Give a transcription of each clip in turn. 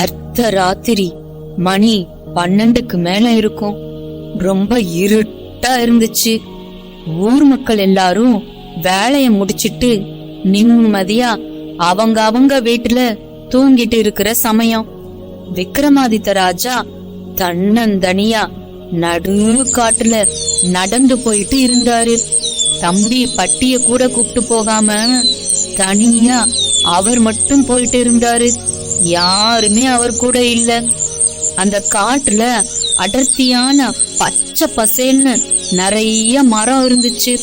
அர்த்த ராத்திரி மணி பன்னெண்டுக்கு மேல இருக்கும். ரொம்ப இருட்டா இருந்துச்சு. ஊர் மக்கள் எல்லாரும் வேலைய முடிச்சிட்டு நிம்மதியா அவங்க அவங்க வீட்டுல தூங்கிட்டு இருக்கிற சமயம். விக்ரமாதித்த ராஜா தன்னந்தனியா நடு காட்டுல நடந்து போயிட்டு இருந்தாரு. தம்பி பட்டிய கூட கூப்பிட்டு போகாம தனியா அவர் மட்டும் போயிட்டு இருந்தாரு. யாருமே அவர் கூட இல்ல. அந்த காட்டுல அடர்த்தியான பச்சை பசேல்னு நிறைய மரம் இருந்துச்சு.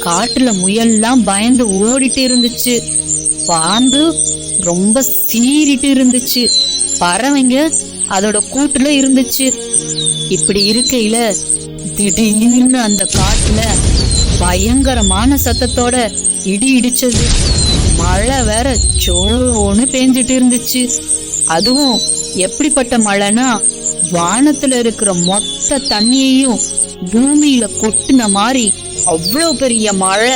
காட்டுல முயல்லாம் பயந்து ஓடிட்டு இருந்துச்சு. பாம்பு ரொம்ப சீறிட்டு இருந்துச்சு. பறவைங்க அதோட கூட்டுல இருந்துச்சு. இப்படி இருக்கையில திடீர்னு அந்த காட்டுல பயங்கரமான சத்தத்தோட இடி இடிச்சது. மழை வேற சோன்னு பேஞ்சிட்டு இருந்துச்சு. அதுவும் எப்படிப்பட்ட மழைனா வானத்துல இருக்கிற மொத்த தண்ணியையும் பூமியில கொட்டின மாதிரி அவ்வளவு பெரிய மழை.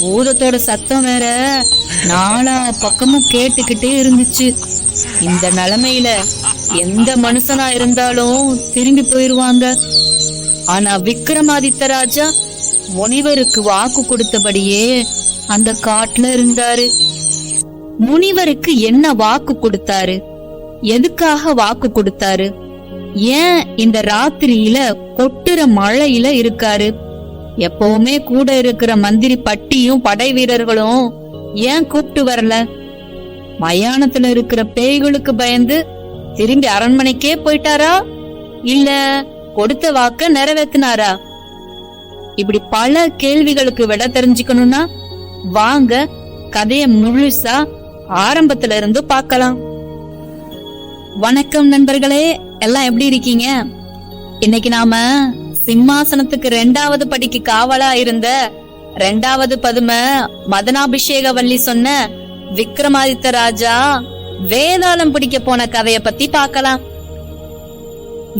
பூதத்தோட சத்தம் வேற நாலா பக்கமும் கேட்டுக்கிட்டே இருந்துச்சு. இந்த நிலைமையில எந்த மனுஷனா இருந்தாலும் திரும்பி போயிருவாங்க. ஆனா விக்ரமாதித்த ராஜா முனிவருக்கு வாக்கு கொடுத்தபடியே அந்த காட்டுல இருந்தாரு. முனிவருக்கு என்ன வாக்கு கொடுத்தாரு? எதுக்காக வாக்கு கொடுத்தாரு? ஏன் இந்த ராத்திரியில கொட்டுற மழையில இருக்காரு? எப்பவுமே கூட இருக்கிற மந்திரி பட்டியும் படை வீரர்களும் ஏன் கூப்பிட்டு வரல? மயானத்துல இருக்கிற பேய்களுக்கு பயந்து திரும்பி அரண்மனைக்கே போயிட்டாரா? இல்ல கொடுத்த வாக்க நிறைவேத்தினாரா? இப்படி பல கேள்விகளுக்கு விட தெரிஞ்சுக்கணும்னா வாங்க கதைய முழுசா ஆரம்பத்துல இருந்து பார்க்கலாம். வணக்கம் நண்பர்களே எல்லாம் எப்படி இருக்கீங்க? இன்னைக்கு நாம சிம்மாசனத்துக்கு ரெண்டாவது படிக்கு காவலா இருந்த ரெண்டாவது பதும மதனாபிஷேக வள்ளி சொன்ன விக்ரமாதித்த ராஜா வேதாளம் பிடிக்க போன கதைய பத்தி பார்க்கலாம்.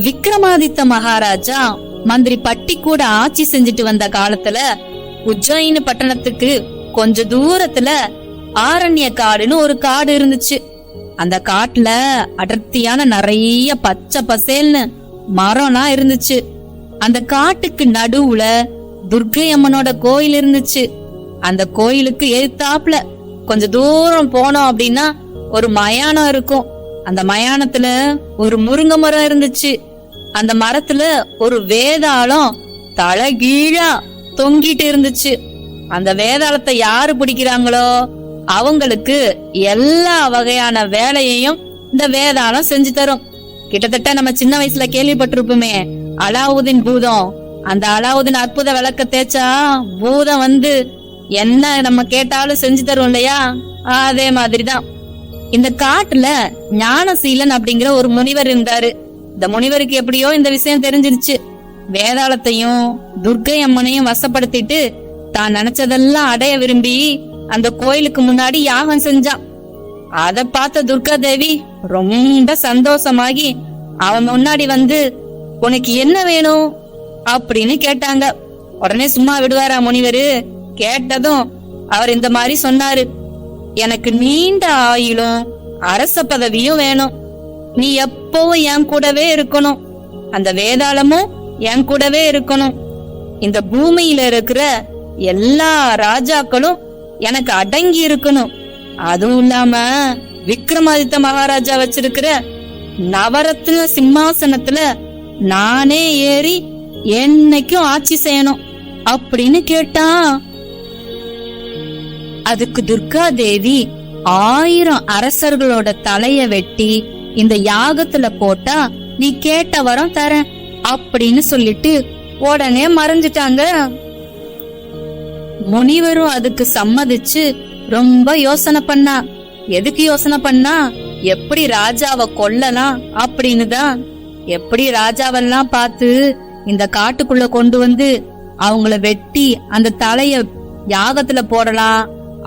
விக்ரமாதித்த மகாராஜா மந்திரி பட்டி கூட ஆட்சி செஞ்சுட்டு வந்த காலத்துல உஜ்ஜயினி பட்டணத்துக்கு கொஞ்ச தூரத்துல ஆரண்ய காடுன்னு ஒரு காடு இருந்துச்சு. அந்த காட்டுல அடர்த்தியான நிறைய பச்சை பசேல்னு மரம்லாம் இருந்துச்சு. அந்த காட்டுக்கு நடுவுல துர்க்கை அம்மனோட கோயில் இருந்துச்சு. அந்த கோயிலுக்கு எதிர்த்தாப்புல கொஞ்ச தூரம் போனோம் அப்படின்னா ஒரு மயானம் இருக்கும். அந்த மயானத்துல ஒரு முருங்கை மரம் இருந்துச்சு. அந்த மரத்துல ஒரு வேதாளம் தலகீழா தொங்கிட்டு இருந்துச்சு. அந்த வேதாளத்தை யாரு பிடிக்கிறாங்களோ அவங்களுக்கு எல்லா வகையான வேலையையும் இந்த வேதாளம் செஞ்சு தரும். கிட்டத்தட்ட நம்ம சின்ன வயசுல கேள்விப்பட்டிருப்போமே அலாவுதீன் பூதம். அந்த அலாவுதீன் அற்புத விளக்க தேய்ச்சா பூதம் வந்து என்ன நம்ம கேட்டாலும் செஞ்சு தரும் இல்லையா? அதே மாதிரிதான். இந்த காட்டுல ஞானசீலன் அப்படிங்கிற ஒரு முனிவர் இருந்தாரு. இந்த முனிவருக்கு எப்படியோ இந்த விஷயம் தெரிஞ்சிருச்சு. வேதாளத்தையும் துர்க்கை அம்மனையும் வசப்படுத்திட்டு தான் நினைச்சதெல்லாம் அடைய விரும்பி அந்த கோயிலுக்கு முன்னாடி யாகம் செஞ்சான். அத பார்த்த துர்கா தேவி ரொம்ப சந்தோஷமாகி அவன் முன்னாடி வந்து உனக்கு என்ன வேணும்? அப்படின்னு கேட்டாங்க. உடனே சும்மா விடுவாரா முனிவரு? கேட்டதும் அவர் இந்த மாதிரி சொன்னாரு. எனக்கு நீண்ட ஆயிலும் அரச பதவியும் வேணும். நீ எப்பவும் என் கூடவே இருக்கணும். அந்த வேதாளமும் என் கூடவே இருக்கணும். இந்த பூமியில இருக்கிற எல்லா ராஜாக்களும் எனக்கு அடங்கி இருக்கணும். அதுவும் இல்லாம விக்ரமாதித்த மகாராஜா வச்சிருக்கிற நவரத்ன சிம்மாசனத்துல நானே ஏறி என்னைக்கும் ஆட்சி செய்யணும் அப்படின்னு கேட்டான் அதுக்கு துர்கா தேவி ஆயிரம் அரசர்களோட தலைய வெட்டி இந்த யாகத்துல போட்டா நீ கேட்ட வரம் தரேன் அப்படின்னு சொல்லிட்டு உடனே மறைஞ்சிட்டாங்க. முனிவரும் அதுக்கு சம்மதிச்சு ரொம்ப யோசனை பண்ணா. எதுக்கு யோசனை பண்ணா? எப்படி ராஜாவை கொல்லலாம் அப்படின்னு தான். எப்படி ராஜாவெல்லாம் பார்த்து இந்த காட்டுக்குள்ள கொண்டு வந்து அவங்கள வெட்டி அந்த தலைய யாகத்துல போடலாம்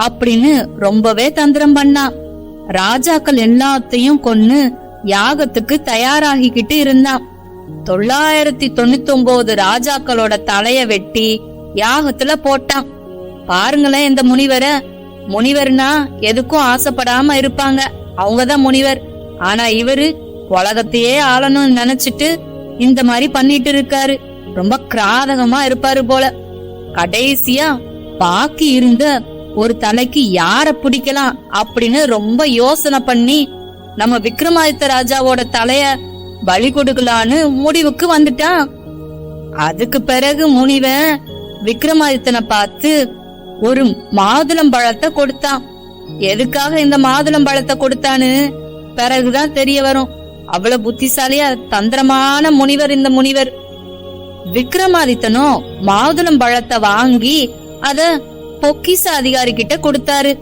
அப்படின்னு ரொம்பவே தந்திரம் பண்ணா. ராஜாக்கள் எல்லாத்தையும் கொன்னு யாகத்துக்கு தயாராகிக்கிட்டு இருந்தான். தொள்ளாயிரத்தி தொண்ணூத்தி ஒன்பது ராஜாக்களோட தலைய வெட்டி யாகத்துல போட்டான். பாருங்களேன் இந்த முனிவர. முனிவர்னா எதுக்கும் ஆசைப்படாம இருப்பாங்க. அவங்கதான் முனிவர். ஆனா இவரு உலகத்தையே ஆளணும்னு நினைச்சிட்டு இந்த மாதிரி பண்ணிட்டு இருக்காரு. ரொம்ப கிராதகமா இருப்பாரு போல. கடைசியா பாக்கி இருந்த ஒரு தலைக்கு யார பிடிக்கலாம் அப்படின்னு ரொம்ப யோசனை பண்ணி நம்ம விக்ரமாதித்த ராஜாவோட தலைய பலி கொடுக்கலான்னு முடிவுக்கு வந்துட்டான். அதுக்கு பிறகு முனிவன் விக்ரமாதித்தனை பார்த்து ஒரு மாதுளம் பழத்தை கொடுத்தான். எதுக்காக இந்த மாதுளம் பழத்தை கொடுத்தான்னு? பிறகுதான் தெரிய வரும். அவ்வளவு புத்திசாலியா தந்திரமான முனிவர் இந்த முனிவர். விக்ரமாதித்தனும் மாதுளம் பழத்தை வாங்கி அத பொக்கிச அதிகாரி கிட்ட கொடுத்தாரு.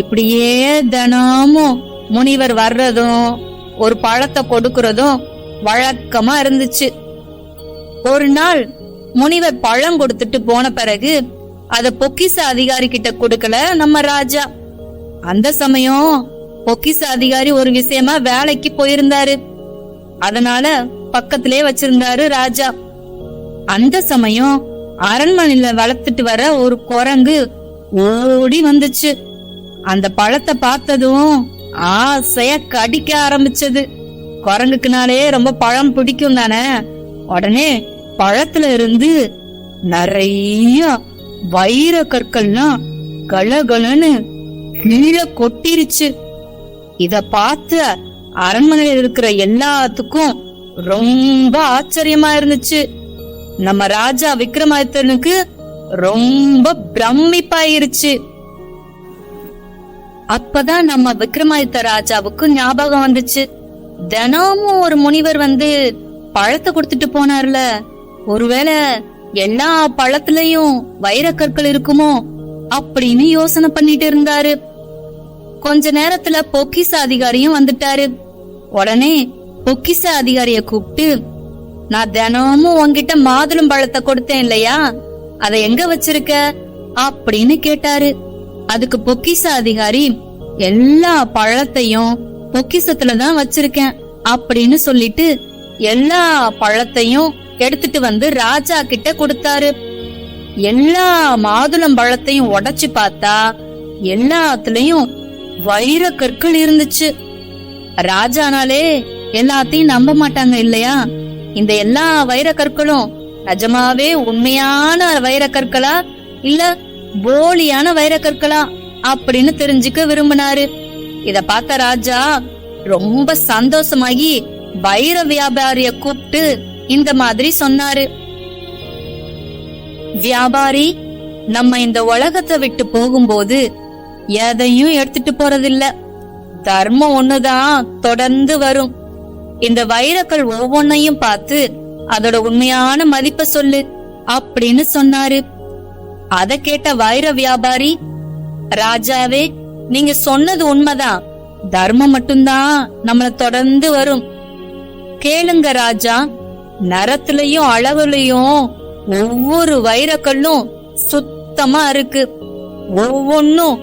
இப்படியே தினமும் முனிவர் வர்றதும் ஒரு பழத்தை கொடுக்கறதும் வழக்கமா இருந்துச்சு. ஒரு நாள் முனிவர் பழம் கொடுத்துட்டு போன பிறகு அத பொக்கிச அதிகாரி கிட்ட கொடுக்கல நம்ம ராஜா. அந்த சமயம் பொக்கிச அதிகாரி ஒரு விஷயமா வேலைக்கு போயிருந்தாரு. அதனால பக்கத்திலே வச்சிருந்தாரு ராஜா. அந்த சமயம் அரண்மனையில வளர்த்துட்டு வர ஒரு குரங்கு ஓடி வந்துச்சு. அந்த பழத்தை பார்த்ததும் ஆசையா கடிக்க ஆரம்பிச்சது. குரங்குக்குனாலே ரொம்ப பழம் பிடிக்கும் தானே? உடனே பழத்துல இருந்து நிறைய வைர கற்கள்லாம் கலகலன்னு கீழே கொட்டிருச்சு. இத பார்த்து அரண்மனையில் இருக்கிற எல்லாத்துக்கும் ரொம்ப ஆச்சரியமா இருந்துச்சு. நம்ம ராஜா விக்ரமாதித்தனுக்கு ரொம்ப பிரமிப்பாயிருச்சு. அப்பதான் நம்ம விக்ரமாதித்த ராஜாவுக்கு ஞாபகம் வந்துச்சு. தினமும் ஒரு முனிவர் வந்து பழத்தை கொடுத்துட்டு போனார்ல. ஒருவேளை எல்லா பழத்துலயும் வைரக்கற்கள் இருக்குமோ அப்படின்னு யோசனை பண்ணிட்டு இருந்தாரு. கொஞ்ச நேரத்துல பொக்கிச அதிகாரியும் வந்துட்டாரு. உடனே பொக்கிச அதிகாரிய கூப்பிட்டு நான் தினமும் உன்கிட்ட மாதுளம் பழத்தை கொடுத்தேன் இல்லையா? அதை எங்க வச்சிருக்க? அப்படின்னு கேட்டாரு. அதுக்கு பொக்கிச அதிகாரி எல்லா பழத்தையும் பொக்கிசத்துல தான் வச்சிருக்கேன் அப்படின்னு சொல்லிட்டு எல்லா பழத்தையும் எடுத்துட்டு வந்து ராஜா கிட்ட கொடுத்தாரு. எல்லா மாதுளம் பழத்தையும் உடைச்சு பார்த்தா எல்லாத்துலயும் வைர கற்கள் இருந்துச்சு. ராஜானாலே எல்லாத்தையும் நம்ப மாட்டாங்க இல்லையா? இந்த எல்லா வைர கற்களும் நிஜமாவே உண்மையான வைர கற்களா இல்ல போலியான வைர அப்படின்னு தெரிஞ்சுக்க விரும்பினாரு. இத பார்த்த ராஜா ரொம்ப சந்தோஷமாகி வைர வியாபாரிய கூப்பிட்டு இந்த மாதிரி சொன்னாரு. வியாபாரி நம்ம இந்த உலகத்தை விட்டு போகும்போது எதையும் எடுத்துட்டு போறதில்ல. தர்மம் ஒண்ணுதான் தொடர்ந்து வரும். இந்த வைரக்கள் ஒவ்வொன்னையும் பார்த்து அதோட உண்மையான மதிப்பை சொல்லு அப்படின்னு சொன்னாரு. அத கேட்ட வைர வியாபாரி ராஜாவே நீங்க சொன்னது உண்மைதான். தர்மம் மட்டும்தான் நம்மள தொடர்ந்து வரும். கேளுங்க ராஜா நரத்திலையும் அளவுலயும் ஒவ்வொரு வைரக்கல்லும் சுத்தமா இருக்கு. ஒவ்வொன்னும்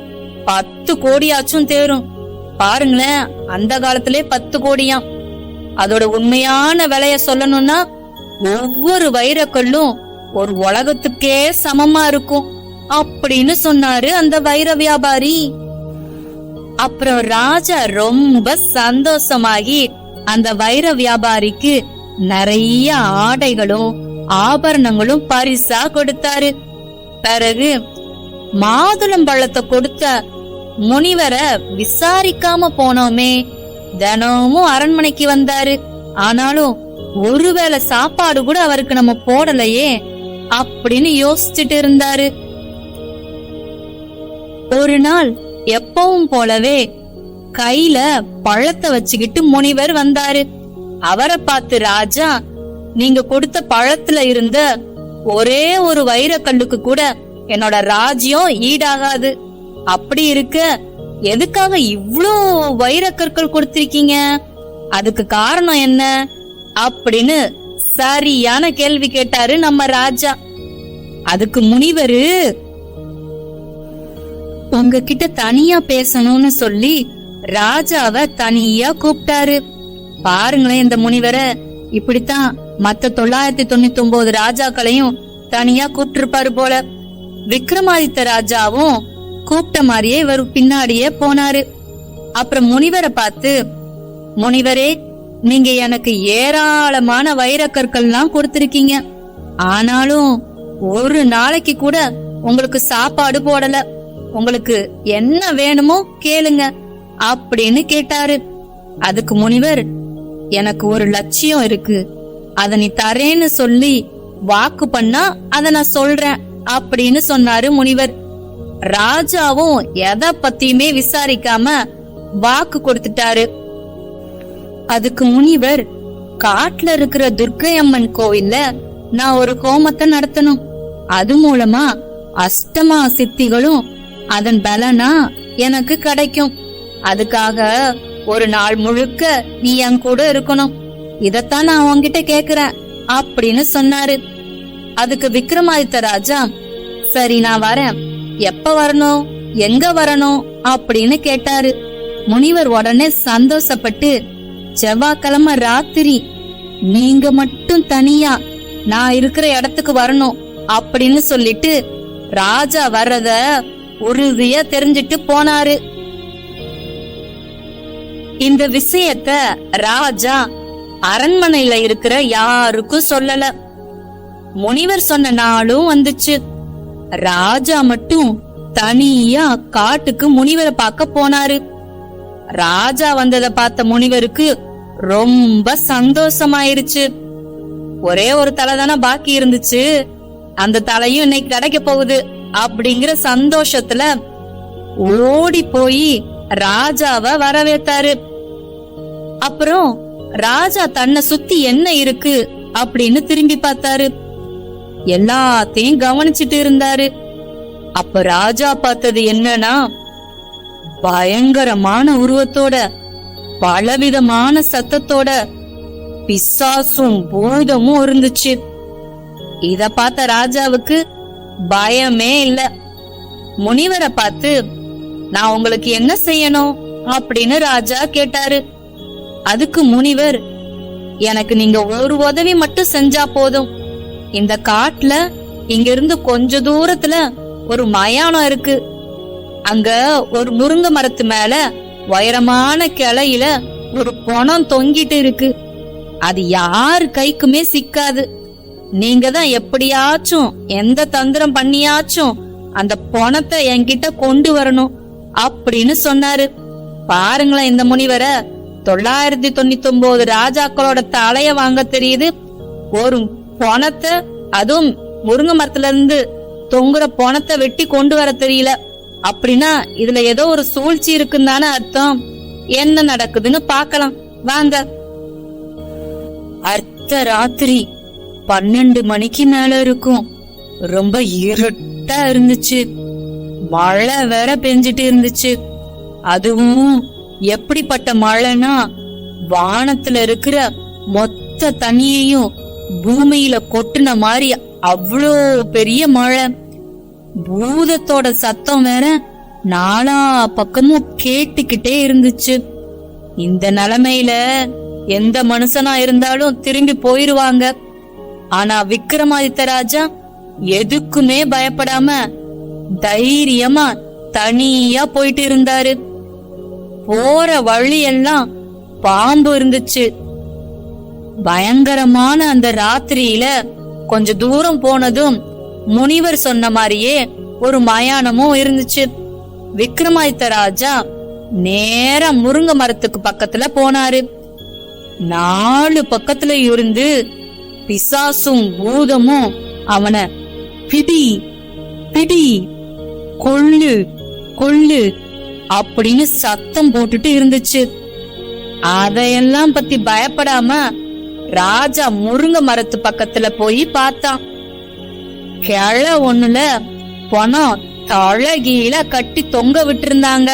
பத்து கோடியாச்சும் தேரும். பாருங்களேன் அந்த காலத்திலே பத்து கோடியாம் அதோட உண்மையான விலைய சொல்லணும்னா ஒவ்வொரு வைரக்கல்லும் ஒரு உலகத்துக்கே சமமா இருக்கும் அப்படின்னு சொன்னாரு அந்த வைர வியாபாரி. அப்புறம் ராஜா ரொம்ப சந்தோஷமாகி அந்த வைர வியாபாரிக்கு நிறைய ஆடைகளும் ஆபரணங்களும் பரிசா கொடுத்தாரு. பிறகு மாதுளம் பழத்தை கொடுத்த முனிவரை விசாரிக்காம போனோமே. தினமும் அரண்மனைக்கு வந்தாரு. ஆனாலும் ஒருவேளை சாப்பாடு கூட அவருக்கு நம்ம போடலையே. அப்படின்னு யோசிச்சுட்டு இருந்தாரு ஒரு நாள் எப்பவும் போலவே கையில பழத்தை வச்சுக்கிட்டு முனிவர் வந்தாரு. அவரை பார்த்து ராஜா நீங்க கொடுத்த பழத்துல இருந்த ஒரே ஒரு வைரக்கல்லுக்கு கூட என்னோட ராஜ்யம் ஈடாகாது. அப்படி இருக்க எதுக்காக இவ்ளோ வைரக்கற்கள் கொடுத்திருக்கீங்க? அதுக்கு காரணம் என்ன? அப்படின்னு சரியான கேள்வி கேட்டாரு நம்ம ராஜா. அதுக்கு முனிவரு உங்ககிட்ட தனியா பேசணும்னு சொல்லி ராஜாவ தனியா கூப்பிட்டாரு. பாருங்களேன் இந்த முனிவரை இப்படித்தான் மத்த தொள்ளாயிரத்தி தொண்ணூத்தி ஒன்பது ராஜாக்களையும் தனியா கூப்பிட்டிருப்பாரு போல. விக்ரமாதித்த ராஜாவும் கூப்பிட்ட மாதிரியே இவர் பின்னாடியே போனாரு. அப்புறம் முனிவரை பார்த்து முனிவரே நீங்க எனக்கு ஏராளமான வைரக்கற்கள்லாம் கொடுத்திருக்கீங்க. ஆனாலும் ஒரு நாளைக்கு கூட உங்களுக்கு சாப்பாடு போடல. உங்களுக்கு என்ன வேணுமோ கேளுங்க அப்படின்னு கேட்டாரு. அதுக்கு முனிவர் எனக்கு ஒரு லட்சியம் இருக்கு. அத நீ தரேன்னு சொல்லி வாக்கு பண்ணா அத நான் சொல்றேன் அப்படின்னு சொன்னாரு முனிவர். ராஜாவும் எதை பத்தியுமே விசாரிக்காம வாக்கு கொடுத்துட்டாரு. அதுக்கு முனிவர் காட்டுல இருக்கிற துர்க்கை அம்மன் கோவில்ல நான் ஒரு ஹோமத்தை நடத்தணும். அது மூலமா அஷ்டமா சித்திகளும் அதன் பலனா எனக்கு கிடைக்கும். அதுக்காக ஒரு நாள் முழுக்க நீ என் கூட இருக்கணும். இதத்தான் நான் உன்கிட்ட கேக்குறேன் அப்படின்னு சொன்னாரு. அதுக்கு விக்ரமாதித்த ராஜா சரி நான் வரேன். எப்ப வரணும்? எங்க வரணும்? அப்படின்னு கேட்டாரு. முனிவர் உடனே சந்தோஷப்பட்டு செவ்வாய்க்கிழமை ராத்திரி. நீங்க மட்டும் தனியா நான் இருக்கிற இடத்துக்கு வரணும் அப்படின்னு சொல்லிட்டு ராஜா வர்றத உறுதியா தெரிஞ்சிட்டு போனாரு. இந்த விஷயத்த ராஜா அரண்மனையில இருக்கிற யாருக்கும் சொல்லல. முனிவர் சொன்ன நாளும் வந்துச்சு. ராஜா மட்டும் தனியா காட்டுக்கு முனிவரை பார்க்க போனாரு. ராஜா வந்தத பார்த்த முனிவருக்கு ரொம்ப சந்தோஷமாயிருச்சு. ஒரே ஒரு தலை தானே பாக்கி இருந்துச்சு. அந்த தலையும் இன்னைக்கு கிடைக்க போகுது அப்படிங்கிற சந்தோஷத்துல ஓடி போய் ராஜாவ வரவேத்தாரு. அப்புறம் ராஜா தன்னை சுத்தி என்ன இருக்கு அப்படின்னு திரும்பி பார்த்தாரு. எல்லாத்தையும் கவனிச்சிட்டு இருந்தாரு. அப்ப ராஜா பார்த்தது என்னன்னா பயங்கரமான உருவத்தோட பலவிதமான சத்தத்தோட பிசாசும் பூதமும் இருந்துச்சு. இத பார்த்த ராஜாவுக்கு பயமே இல்ல. முனிவரை பார்த்து நான் உங்களுக்கு என்ன செய்யணும்? அப்படின்னு ராஜா கேட்டாரு. அதுக்கு முனிவர் எனக்கு நீங்க ஒரு உதவி மட்டும் செஞ்சா போதும். இந்த காட்டுல இங்க இருந்து கொஞ்ச தூரத்துல ஒரு மயானம் இருக்கு. அங்க ஒரு முருங்கை மரத்து மேல உயரமான கிளையில ஒரு பணம் தொங்கிட்டு இருக்கு. அது யார் கைக்குமே சிக்காது. நீங்க தான் எப்படியாச்சும் எந்த தந்திரம் பண்ணியாச்சும் அந்த பணத்தை என்கிட்ட கொண்டு வரணும் அப்படின்னு சொன்னாரு. பாருங்களேன் இந்த முனிவரை தொள்ளாயிரத்தி தொண்ணூத்தி ஒன்பது ராஜாக்களோட தலைய வாங்க தெரியுது. ஒரு பணத்தை அதுவும் முருங்கை மரத்துல இருந்து தொங்குற பணத்தை வெட்டி கொண்டு வர தெரியல. அப்படின்னா இதுல ஏதோ ஒரு சூழ்ச்சி இருக்குன்னு தானே அர்த்தம்? என்ன நடக்குதுன்னு பார்க்கலாம். வாங்க. அர்த்த ராத்திரி பன்னெண்டு மணிக்கு மேல இருக்கும். ரொம்ப இருட்டா இருந்துச்சு. மழை வேற பெஞ்சிட்டு இருந்துச்சு. அதுவும் எப்படிப்பட்ட மழைனா வானத்துல இருக்கிற மொத்த தண்ணியையும் பூமியில கொட்டுன மாதிரி அவ்வளோ பெரிய மழை. பூதத்தோட சத்தம் வேற நாலா பக்கமும் கேட்டுக்கிட்டே இருந்துச்சு. இந்த நிலைமையில எந்த மனுஷனா இருந்தாலும் திரும்பி போயிருவாங்க. ஆனா விக்ரமாதித்த ராஜா எதுக்குமே பயப்படாம தைரியமா தனியா போயிட்டு இருந்தாரு. போற வழியெல்லாம் பாம்பு இருந்துச்சு. பயங்கரமான அந்த ராத்திரியில கொஞ்ச தூரம் போனதும் முனிவர் சொன்ன மாதிரியே ஒரு மயானமும் இருந்துச்சு. விக்ரமாதித்த ராஜா நேரா முருங்கை மரத்துக்கு பக்கத்துல போனாரு. நாலு பக்கத்துல இருந்து பிசாசும் பூதமும் அவனை பிடி பிடி கொள்ளு கொள்ளு அப்படின்னு சத்தம் போட்டுட்டு இருந்துச்சு. அதையெல்லாம் பத்தி பயப்படாம ராஜா முருங்கை மரத்து பக்கத்துல போய் பார்த்தான். கிழ ஒண்ணுல பணம் தழகீழ கட்டி தொங்க விட்டுருந்தாங்க.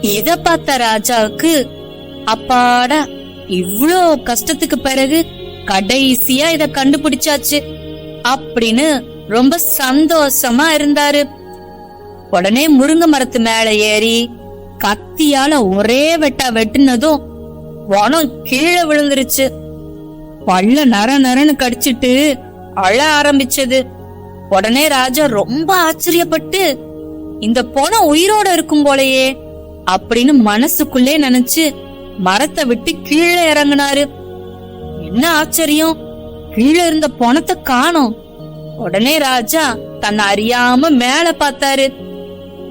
இத பார்த்த ராஜாவுக்கு அப்பாடா இவ்வளோ கஷ்டத்துக்கு பிறகு கடைசியா இத கண்டுபிடிச்சாச்சு. அப்படின்னு ரொம்ப சந்தோஷமா இருந்தாரு. உடனே முருங்கை மரத்து மேல ஏறி கத்தியால ஒரே வெட்டா வெட்டினதும் வனம் கீழே விழுந்துருச்சு. பல்ல நர நரன்னு கடிச்சிட்டு அழ ஆரம்பிச்சது. உடனே ராஜா ரொம்ப ஆச்சரியப்பட்டு இந்த பொணம் உயிரோட இருக்கும் போலயே அப்படின்னு மனசுக்குள்ளே நினைச்சு மரத்தை விட்டு கீழே இறங்குனாரு. என்ன ஆச்சரியம்? கீழே இருந்த பணத்தை காணோம். உடனே ராஜா தன்னை அறியாம மேல பார்த்தாரு.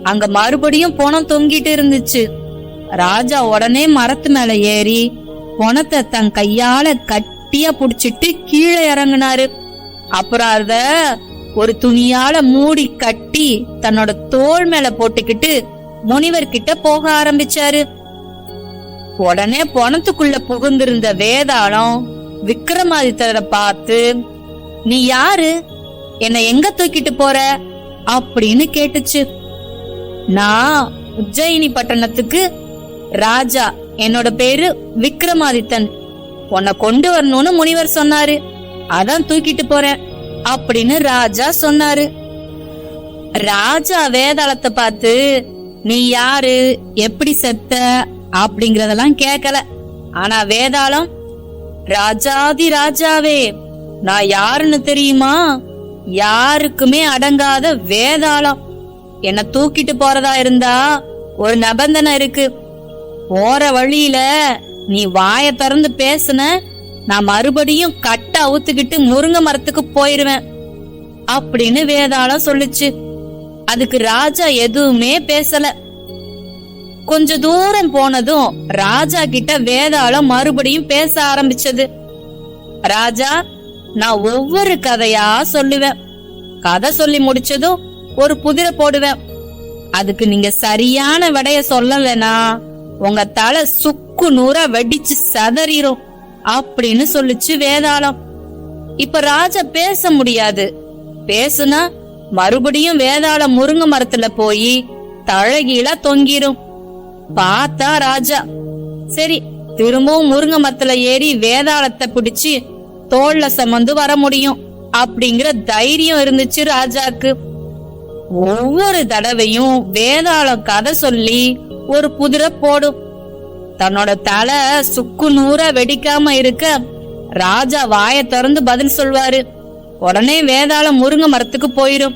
அங்க மறுபடியும் பணம் தொங்கிட்டு இருந்துச்சு. ராஜா உடனே மரத்து மேல ஏறி பணத்தை தன் கையால கட்டியா புடிச்சிட்டு கீழே இறங்குனாரு. அப்புறம் அத ஒரு துணியால மூடி கட்டி தன்னோட தோள் மேல போட்டுக்கிட்டு முனிவர் கிட்ட போக ஆரம்பிச்சாரு. உடனே பணத்துக்குள்ள புகுந்திருந்த வேதாளம் விக்ரமாதித்தரை பார்த்து நீ யாரு? என்னை எங்க தூக்கிட்டு போற? அப்படின்னு கேட்டுச்சு. நான் உஜ்ஜயினி பட்டணத்துக்கு ராஜா. என்னோட பேரு விக்ரமாதித்தன் உன்னை கொண்டு வரணும்னு முனிவர் சொன்னாரு. அதான் தூக்கிட்டு போறேன் அப்படின்னு ராஜா சொன்னாரு. ராஜா வேதாளத்தை பார்த்து நீ யாரு? எப்படி செத்த? அப்படிங்கறதெல்லாம் கேட்கல ஆனா வேதாளம் ராஜாதி ராஜாவே நான் யாருன்னு தெரியுமா? யாருக்குமே அடங்காத வேதாளம். என்ன தூக்கிட்டு போறதா இருந்தா ஒரு நிபந்தனை இருக்கு. போற வழியில நீ வாய திறந்து பேசுன நான் மறுபடியும் கட்ட அவுத்துக்கிட்டு முருங்கை மரத்துக்கு போயிருவேன் அப்படின்னு வேதாளம் சொல்லுச்சு. அதுக்கு ராஜா எதுவுமே பேசல. கொஞ்ச தூரம் போனதும் ராஜா கிட்ட வேதாளம் மறுபடியும் பேச ஆரம்பிச்சது. ராஜா நான் ஒவ்வொரு கதையா சொல்லுவேன். கதை சொல்லி முடிச்சதும் ஒரு புதிரை போடுவேன். அதுக்கு நீங்க சரியான விடைய சொல்லலைனா உங்க தலை சுக்கு நூறா வெடிச்சு சதறிடும் அப்படின்னு சொல்லுச்சு வேதாளம். இப்ப ராஜா பேச முடியாது. பேசுனா மறுபடியும் வேதாளம் முருங்கை மரத்துல போய் தழகீழா தொங்கிரும். பார்த்தா ராஜா. சரி திரும்பவும் முருங்கை மரத்துல ஏறி வேதாளத்தை பிடிச்சு தோல்ல சுமந்து வர முடியும். அப்படிங்கிற தைரியம் இருந்துச்சு ராஜாக்கு. ஒவ்வொரு தடவையும் வேதாளம் கதை சொல்லி ஒரு குதிரை போடும். தன்னோட தலை சுக்கு நூறா வெடிக்காம இருக்க ராஜா வாய திறந்து பதில் சொல்வாரு. உடனே வேதாளம் முருங்கை மரத்துக்கு போயிரும்.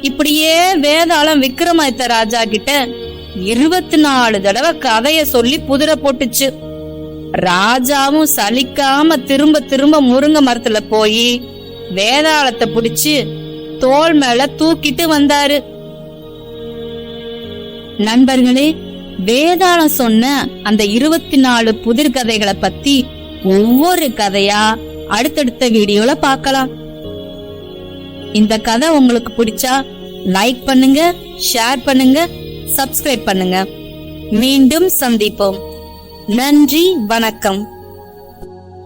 இப்படியே வேதாளம் விக்ரமாதித்த ராஜா கிட்ட இருபத்தி நாலு தடவை கதைய சொல்லி புதிரை போட்டுச்சு. ராஜாவும் சலிக்காம திரும்ப திரும்ப முருங்கை மரத்துல போய் வேதாளத்தை புடிச்சு தோல் மேல தூக்கிட்டு வந்தாரு. நண்பர்களே வேதாளம் சொன்ன அந்த இருபத்தி நாலு புதிர் கதைகளை பத்தி ஒவ்வொரு கதையா அடுத்தடுத்த வீடியோல பார்க்கலாம். இந்த கதை உங்களுக்கு பிடிச்சா லைக் பண்ணுங்க ஷேர் பண்ணுங்க சப்ஸ்கிரைப் பண்ணுங்க. மீண்டும் சந்திப்போம். நன்றி வணக்கம்.